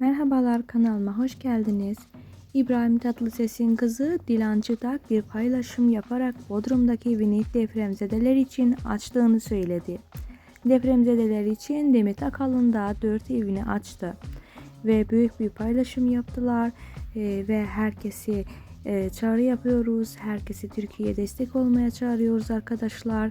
Merhabalar kanalıma hoş geldiniz. İbrahim Tatlıses'in kızı Dilan Çıtak bir paylaşım yaparak Bodrum'daki evini depremzedeler için açtığını söyledi. Depremzedeler için Demet Akalın da 4 evini açtı ve büyük bir paylaşım yaptılar Ee, ve herkesi e, çağrı yapıyoruz. Herkesi Türkiye'ye destek olmaya çağırıyoruz arkadaşlar.